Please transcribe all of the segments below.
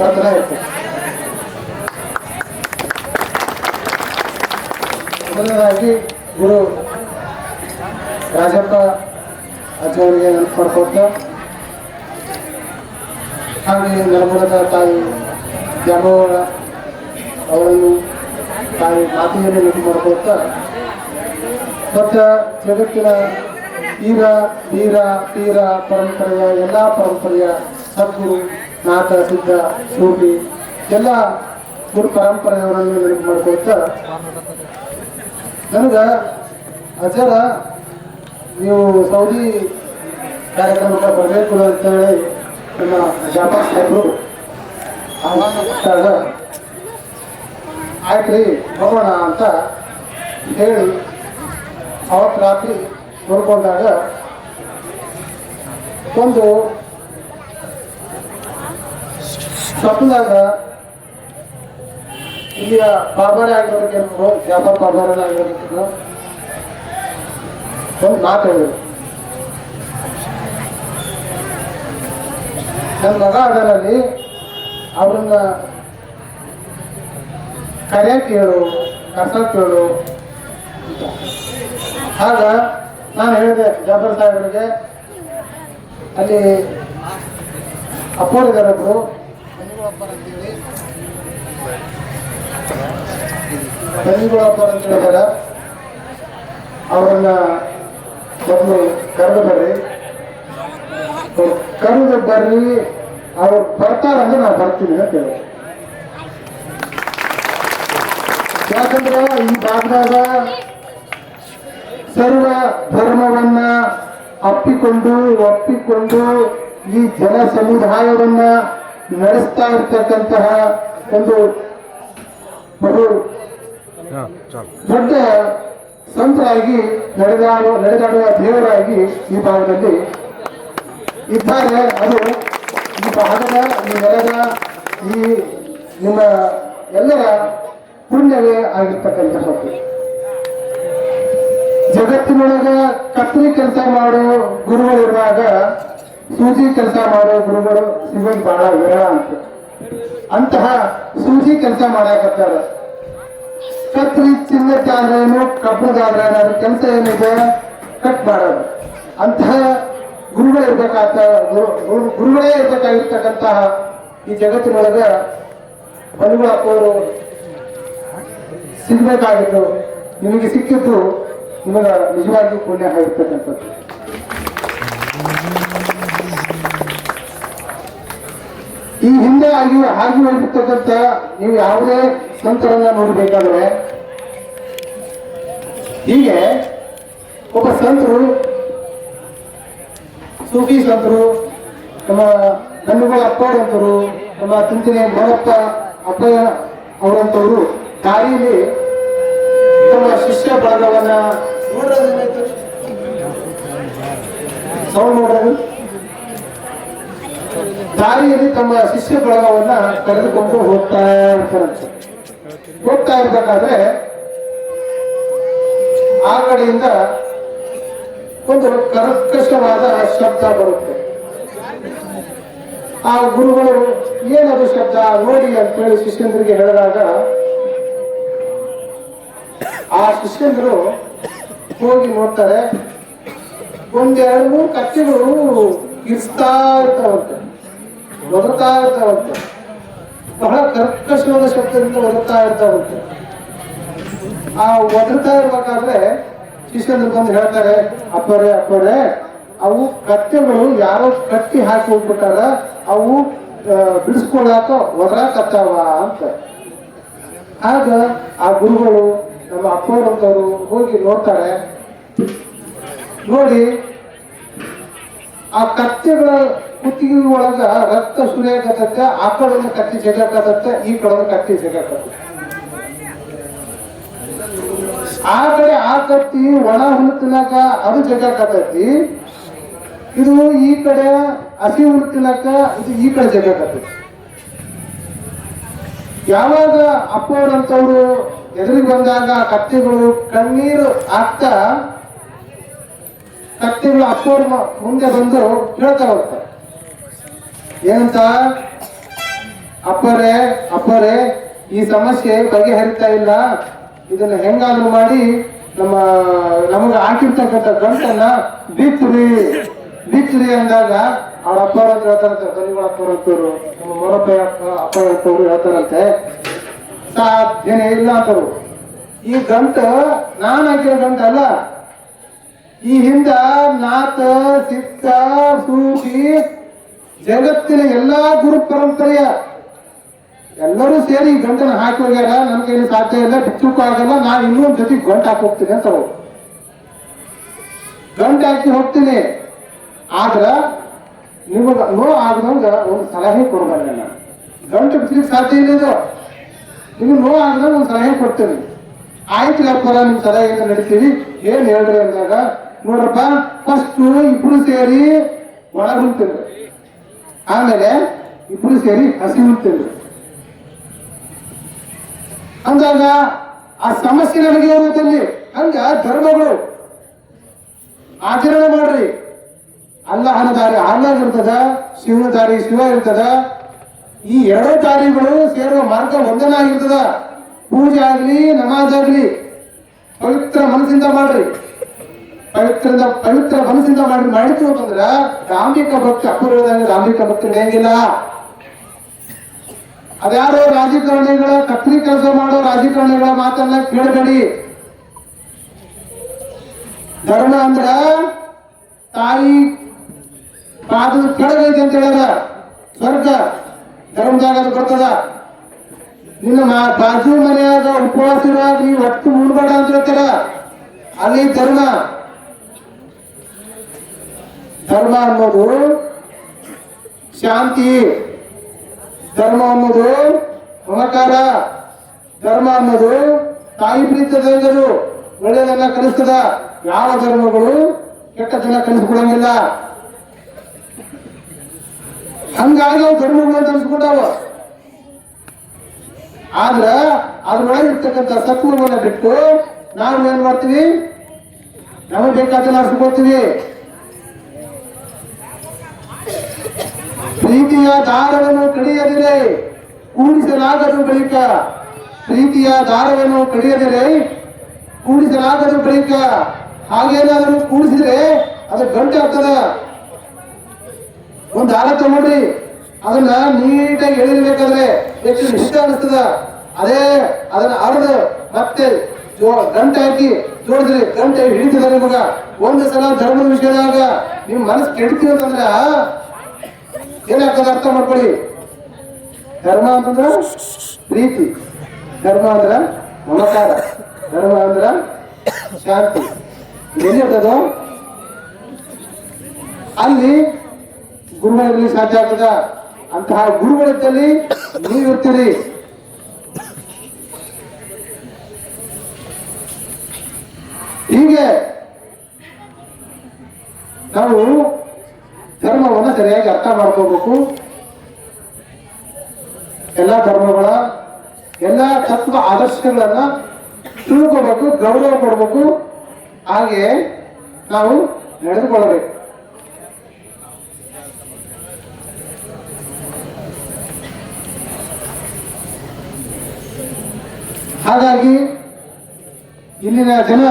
ಬರ್ತಾನೆ ಇರ್ತದೆ ಮೊದಲನೇದಾಗಿ ಗುರು ರಾಜಪ್ಪ ಅಜ್ಜವರಿಗೆ ನೆನಪು ಮಾಡ್ಕೊತ ಹಾಗೆ ನರಮೂಲದ ತಾಯಿ ಜಾಮವ್ವ ಅವರನ್ನು ತಾಯಿ ಮಾತೆಯನ್ನು ನೆನಪು ಮಾಡ್ಕೊತ ಮತ್ತು ಜಗತ್ತಿನ ವೀರ ವೀರ ತೀರ ಪರಂಪರೆಯ ಎಲ್ಲ ಪರಂಪರೆಯ ಸದ್ಗುರು ನಾಥ ಸಿದ್ಧ, ಸೂಟಿ, ಎಲ್ಲ ಗುರು ಪರಂಪರೆಯವರನ್ನು ನೆನಪು ಮಾಡ್ಕೊತ ನನಗೆ ಅಜರ, ನೀವು ಸೌದಿ ಕಾರ್ಯಕ್ರಮಕ್ಕೆ ಬರಬೇಕು ಅಂತೇಳಿ ನಮ್ಮ ಜಾಫರ್ ಸಾಹೇಬರು ಆಹ್ವಾನ ಆಯ್ತು ರೀ ಹೋಗೋಣ ಅಂತ ಹೇಳಿ ಅವತ್ತು ರಾತ್ರಿ ನೋಡ್ಕೊಂಡಾಗ ಒಂದು ಸ್ವಪ್ನದಾಗ ಇಲ್ಲಿಯ ಬಾಬಾರೇ ಆಗಿರೋದಕ್ಕೆ ವ್ಯಾಪಾರ ಬಾಬಾರೇ ಆಗಿರೋದಕ್ಕೆ ಒಂದು ಮಾತು ಹೇಳಿದ್ರು ನನ್ನ ಮಗ ಅದರಲ್ಲಿ ಅವ್ರನ್ನ ಕರೆಯಕ್ಕೆ ಹೇಳು ಕರ್ಸಕ್ಕೆ ಹೇಳು ಆಗ ನಾನು ಹೇಳಿದೆ ಜಾಫರ್ ಸಾಹೇಬರಿಗೆ ಅಲ್ಲಿ ಅಪ್ಪೋರಿದ್ದಾರೆ ಒಬ್ರು ಅಂತೇಳಿ ಅಂತ ಹೇಳಿದಾರೆ ಅವರನ್ನ ಬಂದು ಕರೆದು ಬರ್ರಿ. ಕರೆದು ಬರ್ರಿ. ಅವ್ರು ಬರ್ತಾರಂದ್ರೆ ನಾವು ಬರ್ತೀನಿ ಅಂತ ಹೇಳಿ. ಯಾಕಂದ್ರೆ ಈ ಭಾಗದಾಗ ಸರ್ವ ಧರ್ಮವನ್ನ ಅಪ್ಪಿಕೊಂಡು, ಒಪ್ಪಿಕೊಂಡು ಈ ಜನ ಸಮುದಾಯವನ್ನ ನಡೆಸ್ತಾ ಇರ್ತಕ್ಕಂತಹ ಒಂದು ಬಹು ದೊಡ್ಡ ಸಂತರಾಗಿ ನಡೆದಾಡುವ ನಡೆದಾಡುವ ದೇವರಾಗಿ ಈ ಭಾಗದಲ್ಲಿ ಇದ್ದಾರೆ. ಅದು ಈ ಭಾಗದ ಈ ನೆಲದ ಈ ನಿಮ್ಮ ಎಲ್ಲರ ಪುಣ್ಯವೇ ಆಗಿರ್ತಕ್ಕಂತಹದ್ದು ಜಗತ್ತಿನೊಳಗ ಕತ್ರಿ ಕೆಲಸ ಮಾಡೋ ಇರುವಾಗ ಸೂಜಿ ಕೆಲಸ ಮಾಡೋ ಗುರುಗಳು ಸಿಗೋದು ಬಹಳ ವಿರಳ ಅಂತ. ಅಂತಹ ಸೂಜಿ ಕೆಲಸ ಮಾಡಾಕತ್ತಾರ. ಕತ್ರಿ ಚಿನ್ನಕ್ಕಾದ್ರೇನು ಕಬ್ಬದಾದ್ರೆ ಅದ್ರ ಕೆಲಸ ಏನಿದೆ ಕಟ್ ಮಾಡೋದು. ಅಂತಹ ಗುರುಗಳೇ ಇರ್ಬೇಕಾದ ಗುರು- ಗುರು- ಗುರುಗಳೇ ಇರ್ಬೇಕಾಗಿರ್ತಕ್ಕಂತಹ ಈ ಜಗತ್ತಿನೊಳಗೆ ಬಲುಗಳಪ್ಪವರು ಸಿಗ್ಬೇಕಾಗಿತ್ತು ನಿಮಗೆ ಸಿಕ್ಕಿದ್ದು ನಿಮಗೆ ನಿಜವಾಗಿಯೂ ಪುಣ್ಯ ಆಗಿರ್ತಕ್ಕಂಥದ್ದು. ಈ ಹಿಂದೆ ಆಗಿ ಆಗಿ ಹೋಗಿರ್ತಕ್ಕಂಥ ನೀವು ಯಾವುದೇ ಸಂತರನ್ನ ನೋಡಬೇಕಾದ್ರೆ, ಹೀಗೆ ಒಬ್ಬ ಸಂತರು, ಸೂಫಿ ಸಂತರು, ನಮ್ಮ ಕಣ್ಣುಗಳ ಅಪ್ಪರಂತರು ನಮ್ಮ ತಿಂತಿನ ಭರಪ್ಪ ಅಪ್ಪ ಅವರಂತವರು ದಾರಿಯಲ್ಲಿ ತಮ್ಮ ಶಿಷ್ಯ ಭಾಗವನ್ನ ಸೌಂಡ್ ದಾರಿಯಲ್ಲಿ ತಮ್ಮ ಶಿಷ್ಯ ಬಳಗವನ್ನ ಕರೆದುಕೊಂಡು ಹೋಗ್ತಾ ಇರ್ತಾರಂತೆ ಹೋಗ್ತಾ ಇರ್ಬೇಕಾದ್ರೆ ಆ ಕಡೆಯಿಂದ ಒಂದು ಕರ್ಕಷ್ಟವಾದ ಶಬ್ದ ಬರುತ್ತೆ. ಆ ಗುರುಗಳು ಏನದು ಶಬ್ದ? ನೋಡಿ ಅಂತೇಳಿ ಶಿಷ್ಯಂದ್ರಿಗೆ ಹೇಳಿದಾಗ ಆ ಶಿಷ್ಯಂದ್ರು ಹೋಗಿ ನೋಡ್ತಾರೆ, ಒಂದೆರಡು ಮೂರು ಕಚ್ಚೆಗಳು ಇರ್ತಾ ಇರ್ತಾವಂತೆ. ಒದರ್ತಾ ಇರ್ತಾವಂತೆ ಬಹಳ ಕರ್ಕಶವಾದ ಶಬ್ದದಿಂದ ಒದರ್ತಾ ಇರ್ತಾವಂತೆ ಆ ಒದರ್ತಾ ಇರ್ಬೇಕಾದ್ರೆ ಶಿಷ್ಯಂದ್ರು ಬಂದು ಹೇಳ್ತಾರೆ ಅಪ್ಪರೇ ಅಪ್ಪರೇ ಅವು ಕತ್ತೆಗಳು ಯಾರೋ ಕಟ್ಟಿ ಹಾಕಿ ಹೋಗ್ಬಿಟ್ಟಾರ ಅವು ಆ, ಬಿಡಿಸ್ಕೊಳಾಕ ಒದರಾಕತ್ತಾವ ಅಂತ. ಆಗ ಆ ಗುರುಗಳು ನಮ್ಮ ಅಪ್ಪರಂತವರು ಹೋಗಿ ನೋಡ್ತಾರೆ. ನೋಡಿ ಆ ಕತ್ತೆಗಳ ಕುತ್ತಿಗೆ ಒಳಗ ರಕ್ತ ಸುರಿಯಾಕತ್ತೆ ಆ ಕಡೆ ಕಟ್ಟಿ ಜಗಾಕತ್ತತ್ತೆ ಈ ಕಡೆ ಕಟ್ಟಿ ಜಗಾಕತ್ತೆ ಆ ಕಡೆ ಆ ಕತ್ತಿ ಒಣ ಹುಲ್ಲು ತಿನ್ನಕ ಅದು ಜಗಾಕತ್ತೈತಿ ಇದು ಈ ಕಡೆ ಹಸಿ ಹುಲ್ಲು ತಿನ್ನಕ ಇದು ಈ ಕಡೆ ಜಗಾಕತ್ತೈತಿ ಯಾವಾಗ ಅಪ್ಪವರಂತವ್ರು ಎದುರಿಗೆ ಬಂದಾಗ ಕತ್ತೆಗಳು ಕಣ್ಣೀರು ಆಗ್ತಾ ಕತ್ತೆಗಳು ಅಪ್ಪವ್ರ ಮುಂದೆ ಬಂದು ಹೇಳ್ತಾ ಹೋಗ್ತಾರೆ. ಏನಂತ? ಅಪ್ಪರೇ ಅಪ್ಪರೇ, ಈ ಸಮಸ್ಯೆ ಬಗೆಹರಿತಾ ಇಲ್ಲ. ಇದನ್ನ ಹೆಂಗಾದ್ರೂ ಮಾಡಿ ನಮ್ಮ, ನಮಗೆ ಹಾಕಿರ್ತಕ್ಕಂಥ ಗಂಟನ್ನ ಬಿತ್ರಿ ಬಿತ್ರಿ ಅಂದಾಗ ಅವ್ರ ಅಪ್ಪ ಅಂತ ಹೇಳ್ತಾರಂತೆ ಕಲಿಗಳ ಅಪ್ಪ ಅಂತವ್ರು ನಮ್ಮ ಮೊರಪ್ಪ ಅಪ್ಪ ಅಪ್ಪ ಅಂತವ್ರು ಹೇಳ್ತಾರಂತೆ. ಸಾಧ್ಯನೇ ಇಲ್ಲ ಅಂತವ್ರು ಈ ಗಂಟು ನಾನು ಹಾಕಿರೋ ಗಂಟು ಅಲ್ಲ. ಈ ಹಿಂದ ನಾತ ಸಿಕ್ಕ ಸೂಫಿ ಜಗತ್ತಿನ ಎಲ್ಲಾ ಗುರು ಪರಂಪರೆಯ ಎಲ್ಲರೂ ಸೇರಿ ಗಂಟನ ಹಾಕಿ ಹೋಗ್ಯಾರ ನನ್ ಕೈಲಿ ಸಾಧ್ಯ ಇಲ್ಲ ಬಿಚ್ಚಕ್ಕೂ ಆಗಲ್ಲ, ನಾನು ಇನ್ನೊಂದ್ ಜೊತೆ ಗಂಟು ಹಾಕಿ ಹೋಗ್ತೀನಿ ಅಂತ ಅವ್ರು. ಗಂಟು ಹಾಕಿ ಹೋಗ್ತೀನಿ. ಆದ್ರ ನಿಮಗ ನೋ ಆಗದಂಗ ಒಂದು ಸಲಹೆ ಕೊಡ್ಬಾರ್ದು ನಾನು ಗಂಟು ಬಿಡ್ಲಿಕ್ಕೆ ಸಾಧ್ಯ ಇಲ್ಲ ಇದು. ನಿಮ್ಗೆ ನೋ ಆಗದಂಗ ಒಂದು ಸಲಹೆ ಕೊಡ್ತೀನಿ. ಆಯ್ತು ಅಪ್ಪರ ನಿಮ್ ಸಲಹೆಯಿಂದ ನಡೀತೀವಿ ಏನ್ ಹೇಳ್ರಿ ಅಂದಾಗ, ನೋಡ್ರಪ್ಪ ಫಸ್ಟ್ ಇಬ್ರು ಸೇರಿ ಒಳಗುಂತೀವಿ ಆಮೇಲೆ ಇಬ್ರು ಸೇರಿ ಹಸಿ ಹುಲ್ತಿದ್ರು ಅಂದಾಗ ಆ ಸಮಸ್ಯೆ ನನಗೆ ಇರುವುದಲ್ಲಿ ಹಂಗ ಧರ್ಮಗಳು ಆಚರಣೆ ಮಾಡ್ರಿ. ಅಲ್ಲಹನ ದಾರಿ ಅಲ್ಲಹ ಇರ್ತದ, ಶಿವನ ದಾರಿ ಶಿವ ಇರ್ತದ, ಈ ಎರಡು ದಾರಿಗಳು ಸೇರುವ ಮಾರ್ಗ ಒಂದನ ಆಗಿರ್ತದ ಪೂಜೆ ಆಗ್ಲಿ, ನಮಾಜ್ ಆಗ್ಲಿ, ಪವಿತ್ರ ಮನಸ್ಸಿಂದ ಮಾಡ್ರಿ. ಪವಿತ್ರದ ಪವಿತ್ರ ಮನಸ್ಸಿಂದ ಮಾಡಿ ಮಾಡಿತು ಅಂತಂದ್ರ ಧಾರ್ಮಿಕ ಭಕ್ತಿ ಅಪೂರ್ವದಲ್ಲಿ ರಾಮಿಕ ಭಕ್ತಿ ನಡೆಯಂಗಿಲ್ಲ ಅದ್ಯಾರೋ ರಾಜಕಾರಣಿಗಳ, ಕತ್ರಿ ಕೆಲಸ ಮಾಡೋ ರಾಜಕಾರಣಿಗಳ ಮಾತನ್ನ ಕೇಳಬೇಡಿ. ಧರ್ಮ ಅಂದ್ರ ತಾಯಿ ಪಾದದ ಕೆಳಗೈತೆ ಅಂತ ಹೇಳ್ಯಾರ. ಸ್ವರ್ಗ ಧರ್ಮದಾಗ ಅದು ಬರ್ತದ. ನಿನ್ನ ಬಾಜು ಮನೆಯಾಗ ಉಪವಾಸ ನೀವು ಒಟ್ಟು ಉಣ್ಬೇಡ ಅಂತ ಹೇಳ್ತಾರ. ಅಲ್ಲಿ ಧರ್ಮ. ಧರ್ಮ ಅನ್ನೋದು ಶಾಂತಿ. ಧರ್ಮ ಅನ್ನೋದು ಮಮಕಾರ ಧರ್ಮ ಅನ್ನೋದು ತಾಯಿ ಪ್ರೀತಿಯದು ಒಳ್ಳೆಯದನ್ನ ಕಲಿಸ್ತದ. ಯಾವ ಧರ್ಮಗಳು ಕೆಟ್ಟದನ್ನ ಕಲಿಸ್ಕೊಡಂಗಿಲ್ಲ ಹಂಗಾಗಿ ಅವು ಧರ್ಮಗಳನ್ನ ಅಂತ ಅನ್ಸ್ಕೊಂಡಾವ ಆದ್ರ ಅದ್ರೊಳಗೆ ಇರ್ತಕ್ಕಂಥ ಸತ್ವಗಳನ್ನ ಬಿಟ್ಟು ನಾವು ಏನ್ ಮಾಡ್ತೀವಿ? ನಮಗೆ ಬೇಕಾದ ನಡ್ಸ್ಕೊಳ್ತೀವಿ ಪ್ರೀತಿಯ ದಾರವನ್ನು ಕಡಿಯದಿದೆ ಕೂಡಿಸಲಾಗದು ಬಳಿಕ. ಪ್ರೀತಿಯ ದಾರವನ್ನು ಕಡಿಯದಿದೆ ಕೂಡಿಸಲಾಗದು ಬಳಿಕ. ಹಾಗೇನಾದರೂ ಕೂಡಿಸಿದ್ರೆ ಅದು ಗಂಟೆ ಆಗ್ತದ. ಒಂದು ದಾರ ತಗೊಂಡ್ರಿ ಅದನ್ನ ನೀಟಾಗಿ ಎಳಿಬೇಕಾದ್ರೆ ಹೆಚ್ಚು ಇಷ್ಟ ಅನಿಸ್ತದ. ಅದೇ ಅದನ್ನ ಅರ್ದು ಮತ್ತೆ ಗಂಟೆ ಹಾಕಿ ಜೋಡಿದ್ರಿ ಗಂಟೆ ಹಿಡಿತದ ನಿಮಗ. ಒಂದು ಸಲ ಧರ್ಮದ ವಿಷಯದಾಗ ನಿಮ್ ಮನಸ್ಸು ಕೆಡ್ತೀವಿ ಅಂತಂದ್ರ ಏನಾಗ್ತದ ಅರ್ಥ ಮಾಡ್ಕೊಳ್ಳಿ. ಧರ್ಮ ಅಂತಂದ್ರ ಪ್ರೀತಿ. ಧರ್ಮ ಅಂದ್ರ ಮಮಕಾರ. ಧರ್ಮ ಅಂದ್ರ ಶಾಂತಿ. ಎಲ್ಲಿ ಇರ್ತದೋ ಅಲ್ಲಿ ಗುರುಗಳಲ್ಲಿ ಸಾಧ್ಯ ಆಗ್ತದ? ಅಂತಹ ಗುರುಗಳಿದ್ದಲ್ಲಿ ನೀವಿರ್ತೀರಿ. ಹೀಗೆ ನಾವು ಧರ್ಮವನ್ನು ಸರಿಯಾಗಿ ಅರ್ಥ ಮಾಡ್ಕೋಬೇಕು. ಎಲ್ಲ ಧರ್ಮಗಳ, ಎಲ್ಲ ತತ್ವ ಆದರ್ಶಗಳನ್ನ ತಿಳ್ಕೋಬೇಕು, ಗೌರವ ಕೊಡಬೇಕು. ಹಾಗೆ ನಾವು ನಡೆದುಕೊಳ್ಳಬೇಕು. ಹಾಗಾಗಿ ಇಲ್ಲಿನ ಜನ,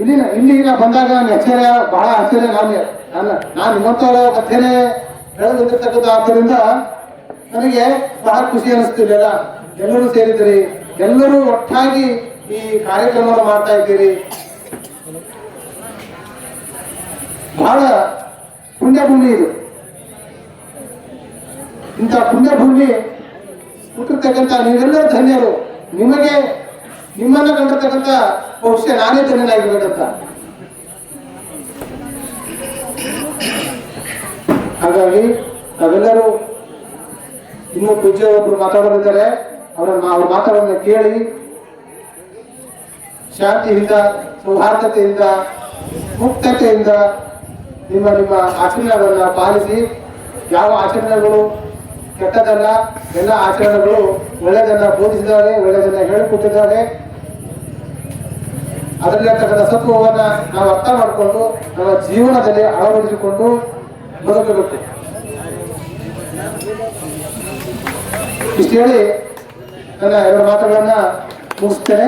ಇಲ್ಲಿನ ಇಲ್ಲಿನ ಬಂದಾಗ ಆಶ್ಚರ್ಯ ಬಹಳ ಆಶ್ಚರ್ಯ ನಾನು ನನ್ನ ನಾನು ನಿಮ್ಮಂತವರ ಮಧ್ಯಾಹ್ನ ಬೆಳೆದಿರ್ತಕ್ಕಂಥ ಆದ್ದರಿಂದ ನನಗೆ ಬಹಳ ಖುಷಿ ಅನಿಸ್ತಿಲ್ಲ ಎಲ್ಲರೂ ಸೇರಿದ್ರಿ ಎಲ್ಲರೂ ಒಟ್ಟಾಗಿ ಈ ಕಾರ್ಯಕ್ರಮವನ್ನು ಮಾಡ್ತಾ ಇದ್ದೀರಿ. ಬಹಳ ಪುಣ್ಯಭೂಮಿ ಇದು. ಇಂಥ ಪುಣ್ಯಭೂಮಿ ಹುಟ್ಟಿರ್ತಕ್ಕಂಥ ನೀವೆಲ್ಲರೂ ಧನ್ಯರು. ನಿಮಗೆ ನಿಮ್ಮನ್ನ ಕಂಡಿರ್ತಕ್ಕಂಥ ಬಹುಶಃ ನಾನೇ ಧನ್ಯನಾಗಿರ್ಬೇಕಂತ ಹಾಗಾಗಿ ನಾವೆಲ್ಲರೂ ಇನ್ನು ಪೂಜ್ಯ ಒಬ್ಬರು ಮಾತಾಡೋರಿದ್ದಾರೆ. ಅವರ ಅವ್ರ ಮಾತುಗಳನ್ನು ಕೇಳಿ ಶಾಂತಿಯಿಂದ, ಸೌಹಾರ್ದತೆಯಿಂದ, ಮುಕ್ತತೆಯಿಂದ ನಿಮ್ಮ ನಿಮ್ಮ ಆಚರಣೆಗಳನ್ನು ಪಾಲಿಸಿ. ಯಾವ ಆಚರಣೆಗಳು ಕೆಟ್ಟದಲ್ಲ, ಎಲ್ಲ ಆಚರಣೆಗಳು ಒಳ್ಳೆಯದನ್ನ ಬೋಧಿಸಿದ್ದಾರೆ, ಒಳ್ಳೆಯದನ್ನ ಹೇಳಿಕೊಟ್ಟಿದ್ದಾರೆ. ಅದರಲ್ಲಿರ್ತಕ್ಕಂಥ ಸತ್ವವನ್ನು ನಾವು ಅರ್ಥ ಮಾಡಿಕೊಂಡು, ನಮ್ಮ ಜೀವನದಲ್ಲಿ ಅಳವಡಿಸಿಕೊಂಡು ಬದುಕಬೇಕು. ಇಷ್ಟು ಹೇಳಿ ನನ್ನ ಎರಡು ಮಾತುಗಳನ್ನ ಮುಗಿಸ್ತೇನೆ.